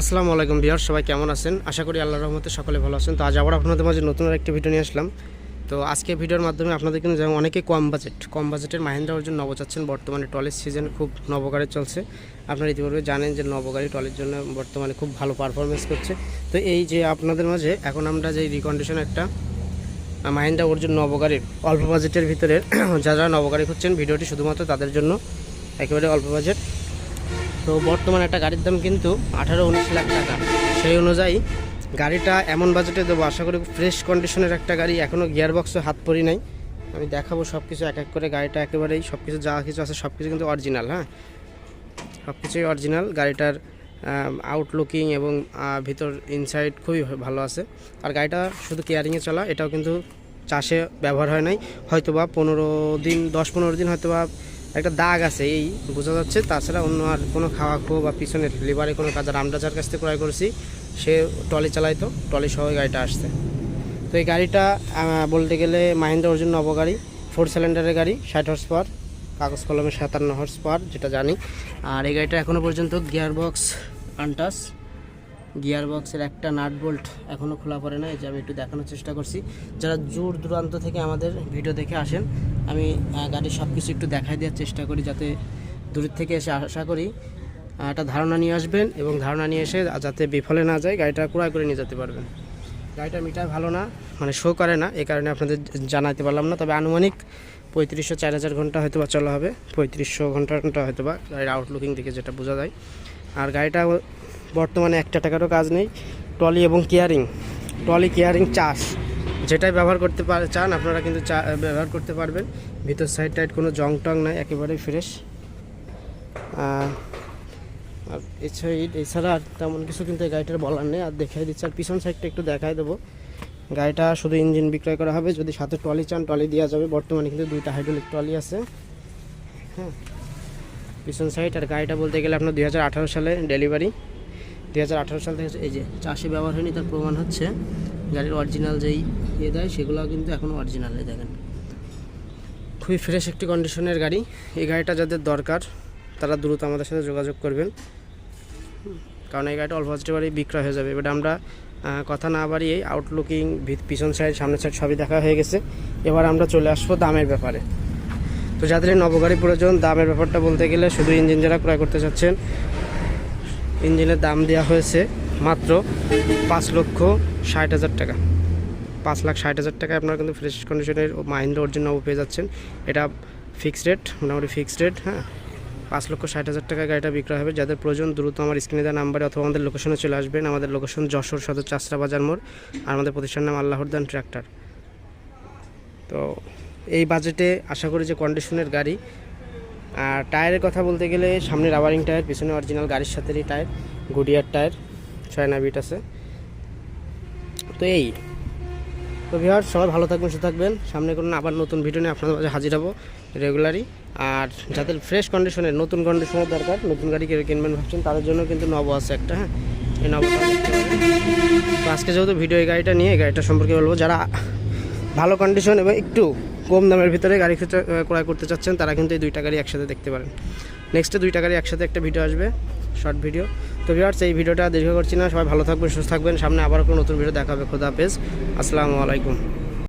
আসসালামু আলাইকুম বিহার সবাই কেমন আছেন? আশা করি আল্লাহর রহমতে সকলে ভালো আছেন। তো আজ আবার আপনাদের মাঝে নতুন একটি ভিডিও নিয়ে আসলাম। তো আজকে ভিডিওর মাধ্যমে আপনাদের কিন্তু যেমন অনেকে কম বাজেট, কম বাজেটের মাহিন্দ্রা অর্জুন নব চাচ্ছেন। বর্তমানে টলের সিজন খুব নবগাড়ি চলছে। আপনারা ইতিপূর্বে জানেন যে নবগাড়ি টলের জন্য বর্তমানে খুব ভালো পারফরমেন্স করছে। তো এই যে আপনাদের মাঝে এখন আমরা যে রিকন্ডিশন একটা মাহিন্দ্রা অর্জুন নবগাড়ির অল্প বাজেটের ভিতরে যারা নবগাড়ি খুঁজছেন, ভিডিওটি শুধুমাত্র তাদের জন্য একেবারে অল্প বাজেট। তো বর্তমানে একটা গাড়ির দাম কিন্তু আঠারো উনিশ লাখ টাকা। সেই অনুযায়ী গাড়িটা এমন বাজেটে দেবো, আশা করি ফ্রেশ কন্ডিশনের একটা গাড়ি এখনও গিয়ার বক্সে হাত পরি নাই। আমি দেখাবো সব কিছু এক এক করে গাড়িটা একেবারেই সব কিছু যা কিছু আছে সব কিছু কিন্তু অরিজিনাল হ্যাঁ? সব কিছুই অরিজিনাল গাড়িটার আউটলুকিং এবং ভিতর ইনসাইড খুবই ভালো আছে। আর গাড়িটা শুধু কেয়ারিংয়ে চলা, এটাও কিন্তু চাষে ব্যবহার হয় নাই। হয়তোবা পনেরো দিন, দশ পনেরো দিন হয়তোবা একটা দাগ আছে, এই বোঝা যাচ্ছে। তাছাড়া অন্য আর কোনো খাওয়া খো বা পিছনের লিভারে কোনো কাজ আর আমরা যার কাছ থেকে ক্রয় করেছি, সে টলি চালাইতো টলি সহ গাড়িটা আসছে। তো এই গাড়িটা বলতে গেলে মাহিন্দ্রা অর্জুন নবগাড়ি ফোর সিলিন্ডারের গাড়ি, ষাট হর্স পাওয়ার কাগজ কলমে সাতান্ন হর্স পাওয়ার যেটা জানি। আর এই গাড়িটা এখনও পর্যন্ত গিয়ার বক্স আনটাস গিয়ার বক্সের একটা নাট বোল্ট এখনও খোলা পড়ে না এই যে আমি একটু দেখানোর চেষ্টা করছি। যারা দূর দূরান্ত থেকে আমাদের ভিডিও দেখে আসেন, আমি গাড়ির সব কিছু একটু দেখাই দেওয়ার চেষ্টা করি যাতে দূরের থেকে এসে আশা করি একটা ধারণা নিয়ে আসবেন এবং ধারণা নিয়ে এসে যাতে বিফলে না যায়, গাড়িটা ক্রয় করে নিয়ে যেতে পারবেন। গাড়িটা মিটার ভালো না মানে শো করে না এই কারণে আপনাদের জানাতে পারলাম না, তবে আনুমানিক পঁয়ত্রিশশো চার হাজার ঘণ্টা হয়তো বা চলা হবে, পঁয়ত্রিশশো ঘণ্টা ঘণ্টা হয়তো বা গাড়ির আউটলুকিং দেখে যেটা বোঝা যায়। আর গাড়িটা বর্তমানে একটা টাকারও কাজ নেই, ট্রলি এবং কেয়ারিং। ট্রলি, কেয়ারিং, চাষ। যেটাই ব্যবহার করতে পার চান, আপনারা কিন্তু ব্যবহার করতে পারবেন। ভিতর সাইড টাইড কোনো জং টং নাই, একেবারেই ফ্রেশ আর এছাড়া এছাড়া আর তেমন কিছু কিন্তু এই গাড়িটার বলার নেই। আর দেখাই দিচ্ছে, আর পিছন সাইডটা একটু দেখাই দেবো। গাড়িটা শুধু ইঞ্জিন বিক্রয় করা হবে। যদি সাথে ট্রলি চান, ট্রলি দেওয়া যাবে। বর্তমানে কিন্তু দুইটা হাইড্রোলিক ট্রলি আছে। হ্যাঁ। পিছন সাইড আর গাড়িটা বলতে গেলে আপনার দুই হাজার আঠারো সালে ডেলিভারি দু হাজার আঠেরো সাল থেকে এই যে চাষে ব্যবহার হয়নি, তার প্রমাণ হচ্ছে গাড়ির অরিজিনাল যেই ইয়ে দেয় সেগুলো কিন্তু এখনও অরিজিনালে দেখেন। খুবই ফ্রেশ একটি কন্ডিশনের গাড়ি। এই গাড়িটা যাদের দরকার, তারা দ্রুত আমাদের সাথে যোগাযোগ করবেন। কারণ এই গাড়িটা অল্প বাড়ি বিক্রয় হয়ে যাবে। এবার আমরা কথা না বাড়িয়ে আউটলুকিং পিছন সাইড সামনের সাইড সবই দেখা হয়ে গেছে। এবার আমরা চলে আসব দামের ব্যাপারে। তো যাদের নবগাড়ি প্রয়োজন, দামের ব্যাপারটা বলতে গেলে শুধু ইঞ্জিন যারা ক্রয় করতে চাচ্ছেন ইঞ্জিনের দাম দেওয়া হয়েছে মাত্র পাঁচ লক্ষ ষাট হাজার টাকা। পাঁচ লাখ ষাট হাজার টাকায় আপনারা কিন্তু ফ্রেশ কন্ডিশনের মাহিন্দ্রা অর্জুন নব পেয়ে যাচ্ছেন। এটা ফিক্সড রেট মোটামুটি ফিক্সড রেট হ্যাঁ? পাঁচ লক্ষ ষাট হাজার টাকা গাড়িটা বিক্রয় হবে। যাদের প্রয়োজন দ্রুত আমার স্ক্রিনে দেওয়া নাম্বারে অথবা আমাদের লোকেশনে চলে আসবেন। আমাদের লোকেশন যশোর সদর চাষরা বাজার মোড় আর আমাদের প্রতিষ্ঠান নাম আল্লাহরদান ট্র্যাক্টর তো এই বাজেটে আশা করি যে কন্ডিশনের গাড়ি আর টায়ারের কথা বলতে গেলে সামনে রাবারিং টায়ার পিছনে অরিজিনাল গাড়ির সাথেরই টায়ার গুডিয়ার টায়ার ছয় বিট আছে। তো এই। তো ভিওর সবাই ভালো থাকবেন, সুস্থ থাকবেন। সামনে কোনো আবার নতুন ভিডিও নিয়ে আপনাদের মাঝে হাজির হব রেগুলারই আর যাদের ফ্রেশ কন্ডিশনের নতুন কন্ডিশনের দরকার, নতুন গাড়ি কিনবেন ভাবছেন, তাদের জন্য কিন্তু নব আছে একটা হ্যাঁ? এই নবটা আজকে যেহেতু ভিডিও এই গাড়িটা নিয়ে, এই গাড়িটা সম্পর্কে বলব, যারা ভালো কন্ডিশন এবং একটু কম দামের ভিতরে গাড়ি ক্রয় করতে চাচ্ছেন, তারা কিন্তু এই দুইটা গাড়ি একসাথে দেখতে পারেন। নেক্সটে দুইটা গাড়ি একসাথে একটা ভিডিও আসবে শর্ট ভিডিও তো ভিউয়ার্স এই ভিডিওটা দীর্ঘ করছি না। সবাই ভালো থাকবেন, সুস্থ থাকবেন। সামনে আবার কোনো নতুন ভিডিও দেখাবে খোদা হাফেজ। আসসালামু আলাইকুম।